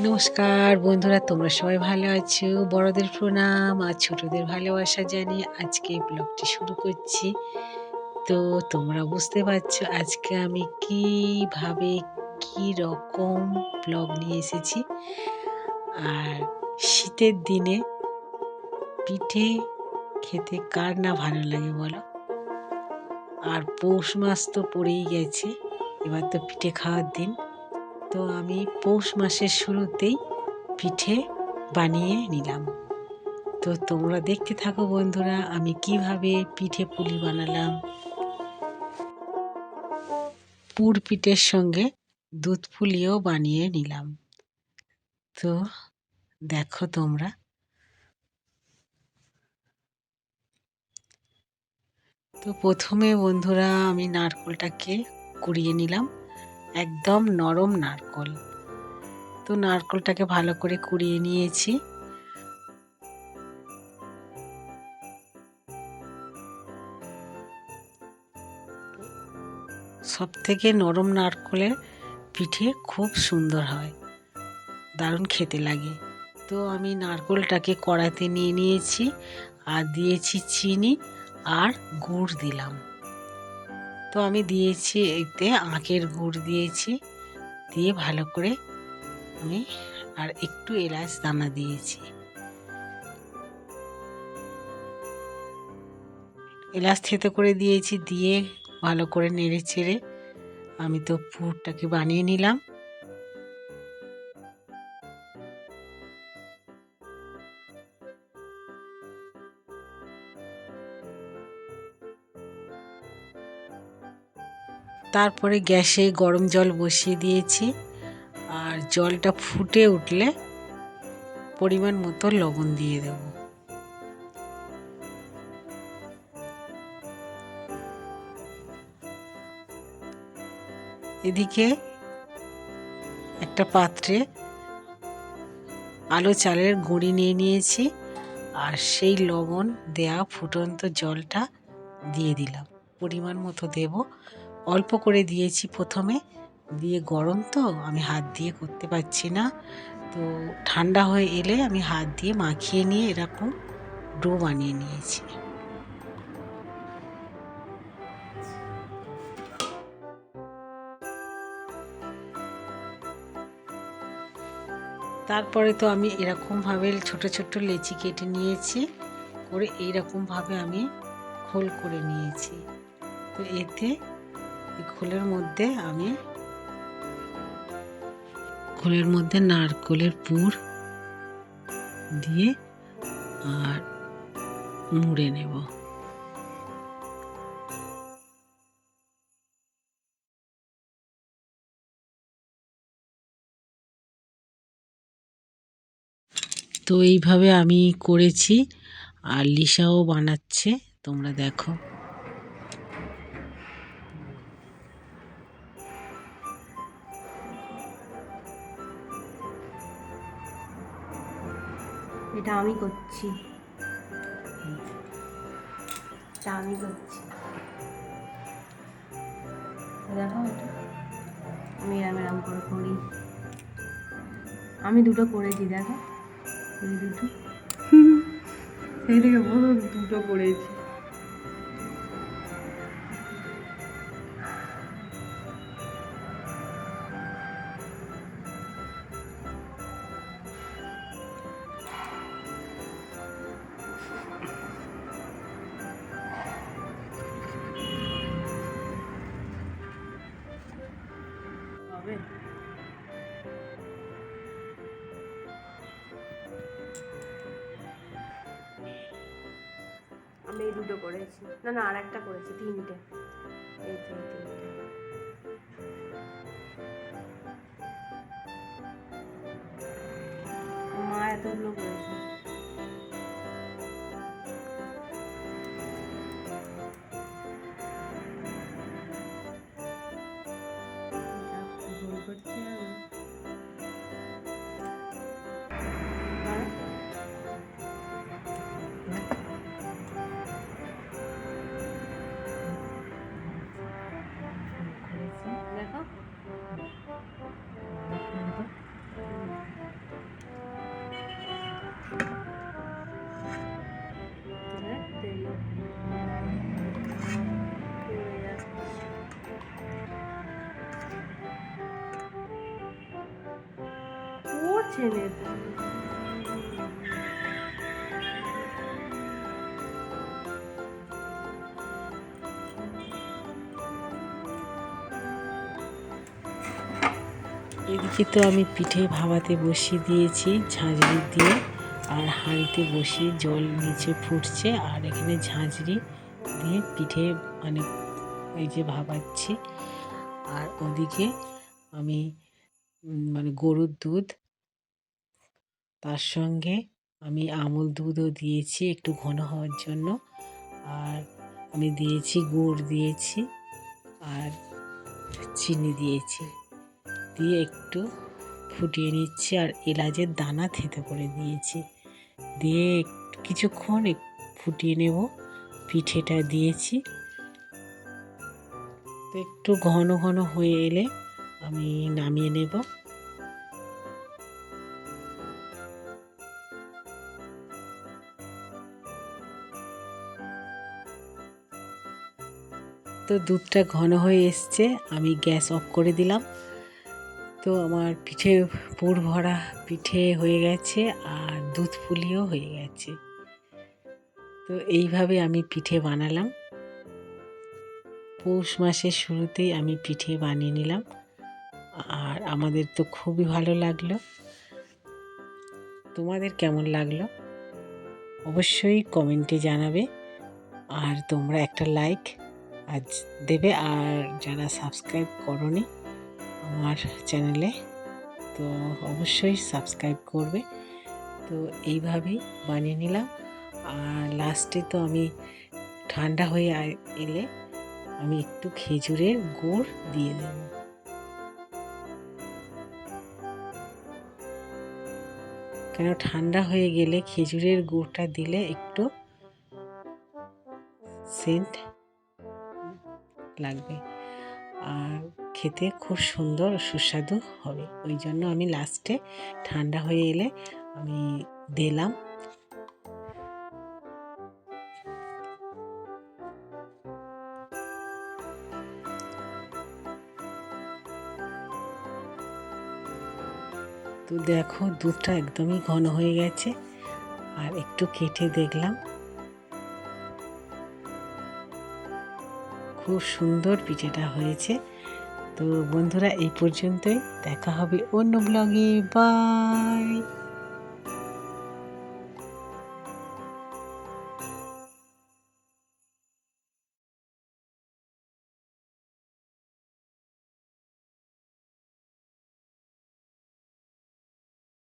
নমস্কার বন্ধুরা, তোমরা সবাই ভালো আছো? বড়দের প্রণাম আর ছোটদের ভালোবাসা জানি আজকে এই ব্লগটি শুরু করছি। তো তোমরা বুঝতে পারছ আজকে আমি কীভাবে কি রকম ব্লগ নিয়ে এসেছি। আর শীতের দিনে পিঠে খেতে কার না ভালো লাগে বলো? আর পৌষ মাস তো পড়েই গেছে, এবার তো পিঠে খাওয়ার দিন। তো আমি পৌষ মাসের শুরুতেই পিঠে বানিয়ে নিলাম। তো তোমরা দেখতে থাকো বন্ধুরা, আমি কীভাবে পিঠে পুলি বানালাম। পুর পিঠের সঙ্গে দুধ পুলিও বানিয়ে নিলাম। তো দেখো তোমরা। তো প্রথমে বন্ধুরা আমি নারকোলটাকে কুড়িয়ে নিলাম। একদম নরম নারকল। তো নারকলটাকে ভালো করে কুড়িয়ে নিয়েছি। সব থেকে নরম নারকলের পিঠে খুব সুন্দর হয়। দারুণ খেতে লাগে। তো আমি নারকলটাকে কড়াইতে নিয়ে নিয়েছি, আর দিয়েছি চিনি আর গুড় দিলাম। তো আমি দিয়েছি এতে আখের গুড় দিয়েছি। দিয়ে ভালো করে আমি আর একটু এলাচ দানা দিয়েছি। এলাচ থেতে করে দিয়েছি, দিয়ে ভালো করে নেড়ে চেড়ে আমি তো পুরটাকে বানিয়ে নিলাম। তারপরে গ্যাসে গরম জল বসিয়ে দিয়েছি। আর জলটা ফুটে উঠলে পরিমাণ মতো লবণ দিয়ে দেব। এদিকে একটা পাত্রে আলো চালের গুঁড়ি নিয়ে নিয়েছি আর সেই লবণ দেয়া ফুটন্ত জলটা দিয়ে দিলাম। পরিমাণ মতো দেব। অল্প করে দিয়েছি প্রথমে। দিয়ে গরম তো, আমি হাত দিয়ে করতে পারছি না। তো ঠান্ডা হয়ে এলে আমি হাত দিয়ে মাখিয়ে নিয়ে এরকম ডো বানিয়ে নিয়েছি। তারপরে তো আমি এরকমভাবে ছোট ছোট লেচি কেটে নিয়েছি। করে এইরকমভাবে আমি খোল করে নিয়েছি। তো এতে খোলের মধ্যে আমি খোলের মধ্যে নারকলের পুর দিয়ে আর মুড়ে নেব। তো এইভাবে আমি করেছি। আর লিসাও বানাচ্ছে, তোমরা দেখো। এটা আমি করছি। এটা আমি করছি। দেখো এটা। আমি এরম করে করি। আমি দুটো করেছি, দেখো। দুটো। সেই থেকে বলো, দুটো করেছি। এই দুটো করেছি। না না আর একটা করেছি, তিনটে। এই তো তিনটে মা এতগুলো করেছে তো এদিকে তো আমি পিঠে ভাবাতে বসিয়ে দিয়েছি, ঝাঁঝরি দিয়ে, আর হাঁড়িতে বসিয়ে জল নিচে ফুটছে, আর এখানে ঝাঁঝরি দিয়ে পিঠে মানে এই যে ভাবাচ্ছি। আর ওদিকে আমি মানে গরুর দুধ তার সঙ্গে আমি আমুল দুধও দিয়েছি একটু ঘন হওয়ার জন্য। আর আমি দিয়েছি গুড় দিয়েছি আর চিনি দিয়েছি। দিয়ে একটু ফুটিয়ে নিচ্ছি আর এলাচের দানা থেতে করে দিয়েছি। দিয়ে কিছুক্ষণ ফুটিয়ে নেব, পিঠেটা দিয়েছি। একটু ঘন ঘন হয়ে এলে আমি নামিয়ে নেব। তো দুধটা ঘন হয়ে এসছে, আমি গ্যাস অফ করে দিলাম। তো আমার পিঠে পুর ভরা পিঠে হয়ে গেছে আর দুধ পুলিও হয়ে গেছে। তো এইভাবে আমি পিঠে বানালাম। পৌষ মাসের শুরুতেই আমি পিঠে বানিয়ে নিলাম। আর আমাদের তো খুবই ভালো লাগল। তোমাদের কেমন লাগল? অবশ্যই কমেন্টে জানাবে। আর তোমরা একটা লাইক আজ দেবে আর যারা সাবস্ক্রাইব করনি আমার চ্যানেলে তো অবশ্যই সাবস্ক্রাইব করবে। তো এইভাবেই বানিয়ে নিলাম। আর লাস্টে তো আমি ঠান্ডা হয়ে এলে আমি একটু খেজুরের গুড় দিয়ে দেব। কেন ঠান্ডা হয়ে গেলে খেজুরের গুড়টা দিলে একটু সেন্ট লাগবে। আর খেতে খুব সুন্দর সুস্বাদু হবে। ওই জন্য আমি লাস্টে ঠান্ডা হয়ে এলে আমি দিলাম। তো দেখো দুধটা একদমই ঘন হয়ে গেছে। আর একটু কেটে দেখলাম। খুব সুন্দর পিঠেটা হয়েছে। তো বন্ধুরা এই পর্যন্তই। দেখা হবে অন্য ব্লগে বাই